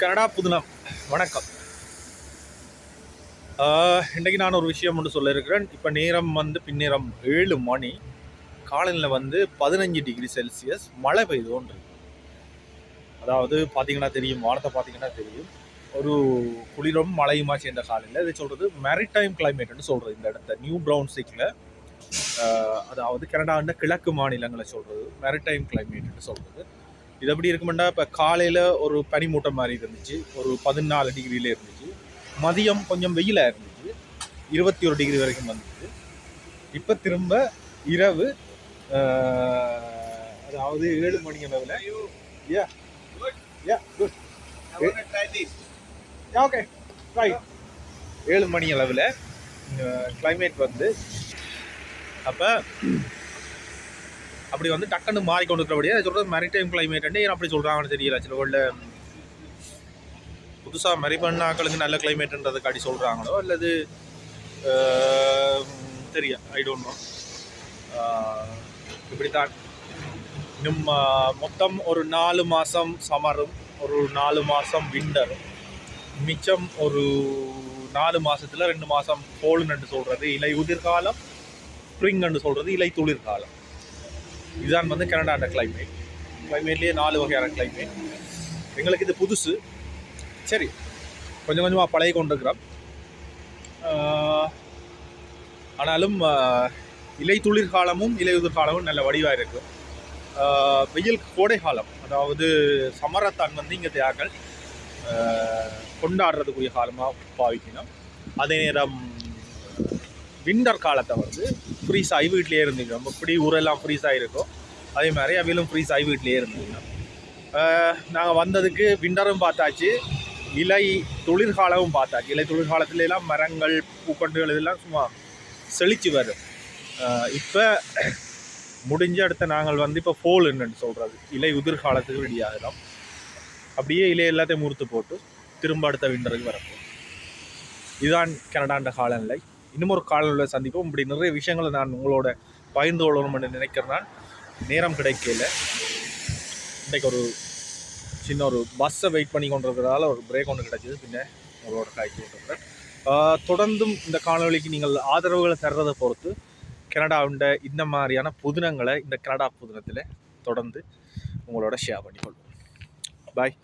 Canada புதினம். வணக்கம். இன்றைக்கி நான் ஒரு விஷயம் ஒன்று சொல்லியிருக்கிறேன் இப்போ நேரம் வந்து பின்னேரம் ஏழு மணி. காலையில் வந்து பதினஞ்சு டிகிரி செல்சியஸ் மழை பெய்து அதாவது பார்த்தீங்கன்னா தெரியும் வானத்தை பார்த்தீங்கன்னா தெரியும். ஒரு குளிரும் மழையுமா சேர்ந்த காலையில். இதை சொல்கிறது மேரிடைம் கிளைமேட்னு சொல்கிறது இந்த இடத்த. நியூ ப்ரௌன் சிக்கில் அதாவது கனடாண்ட கிழக்கு மாநிலங்களை சொல்கிறது மேரிடைம் கிளைமேட்னு சொல்கிறது இது எப்படி இருக்குமெண்டா இப்போ காலையில் ஒரு பனிமூட்டம் மாதிரி இருந்துச்சு. ஒரு பதினாலு டிகிரியில் இருந்துச்சு. மதியம் கொஞ்சம் வெயிலாக இருந்துச்சு. இருபத்தி ஒரு டிகிரி வரைக்கும் வந்துச்சு. இப்போ திரும்ப இரவு அதாவது ஏழு மணி அளவில் yeah yeah good okay right ஏழு மணி அளவில் கிளைமேட் வந்து அப்போ அப்படி வந்து டக்குன்னு மாறிக்கொண்டு இருக்கிறபடியே அதை சொல்கிறது மெரிடைம் கிளைமேட் ஏன் அப்படி சொல்கிறாங்கன்னு தெரியல. சில உள்ள புதுசாக மெரிபண்ணாக்களுக்கு நல்ல கிளைமேட்ன்றது அடி சொல்கிறாங்களோ அல்லது தெரிய ஐ டோன்ட் நோ இப்படித்தான். இன்னும் மொத்தம் ஒரு நாலு மாதம் சமரும் ஒரு நாலு மாதம் விண்டரும் மிச்சம் ஒரு நாலு மாதத்தில் ரெண்டு மாதம் கோல்னு சொல்கிறது இலை உதிர்காலம் ஸ்ப்ரிங்னு சொல்கிறது இலை துளிர்காலம். இதுதான் வந்து கனடாண்ட கிளைமேட் கிளைமேட்லேயே நாலு வகையான கிளைமேட் எங்களுக்கு இது புதுசு. சரி கொஞ்சம் கொஞ்சமாக பழகி கொண்டிருக்கிறோம். ஆனாலும் இலை துளிர் காலமும் இலை நல்ல வடிவாக இருக்கும் வெயில் கோடை காலம் அதாவது சமரத்தான் வந்து இங்கே தியாக்கள் கொண்டாடுறதுக்குரிய காலமாக பாவிக்கணும். அதே நேரம் விண்டர் காலத்தை வந்து ஃப்ரீஸ் ஆகி வீட்டிலே இருந்துக்கணும் இப்படி ஊரெல்லாம் ஃப்ரீஸ் ஆகிருக்கும் அதே மாதிரி அவையிலும் ஃப்ரீஸ் ஆகி வீட்டிலே இருந்துக்கணும் நாங்கள் வந்ததுக்கு விண்டரும் பார்த்தாச்சு. இலை தொழிற்காலமும் பார்த்தாச்சு. இலை தொழிற்காலத்துலலாம் மரங்கள் பூக்கண்டுகள் இதெல்லாம் சும்மா செழிச்சு வரும் இப்போ முடிஞ்ச அடுத்த நாங்கள் வந்து இப்போ ஃபோல் என்னன்னு சொல்கிறது இலை உதிர்காலத்துக்கு ரெடி ஆகிறோம். அப்படியே இலை எல்லாத்தையும் முறுத்து போட்டு திரும்ப அடுத்த விண்டருக்கு வரப்போம் இதுதான் கனடாண்ட காலநிலை. இன்னும் ஒரு காலநிலை சந்திப்போம். இப்படி நிறைய விஷயங்களை நான் உங்களோட பகிர்ந்து கொள்ளணும்னு நினைக்கிறேன் நான். நேரம் கிடைக்கல. இன்றைக்கு ஒரு சின்ன ஒரு பஸ்ஸை வெயிட் பண்ணி கொண்டிருக்கிறதால ஒரு பிரேக் ஒன்று கிடைச்சிது. பின்ன உங்களோட காய்ச்சி கொண்டிருக்கிறேன் தொடர்ந்தும் இந்த காலநிலைக்கு நீங்கள் ஆதரவுகளை தர்றதை பொறுத்து கனடாவுண்ட இந்த மாதிரியான புதினங்களை இந்த கனடா புதினத்தில் தொடர்ந்து உங்களோட ஷேர் பண்ணிக்கொள்வோம். பாய்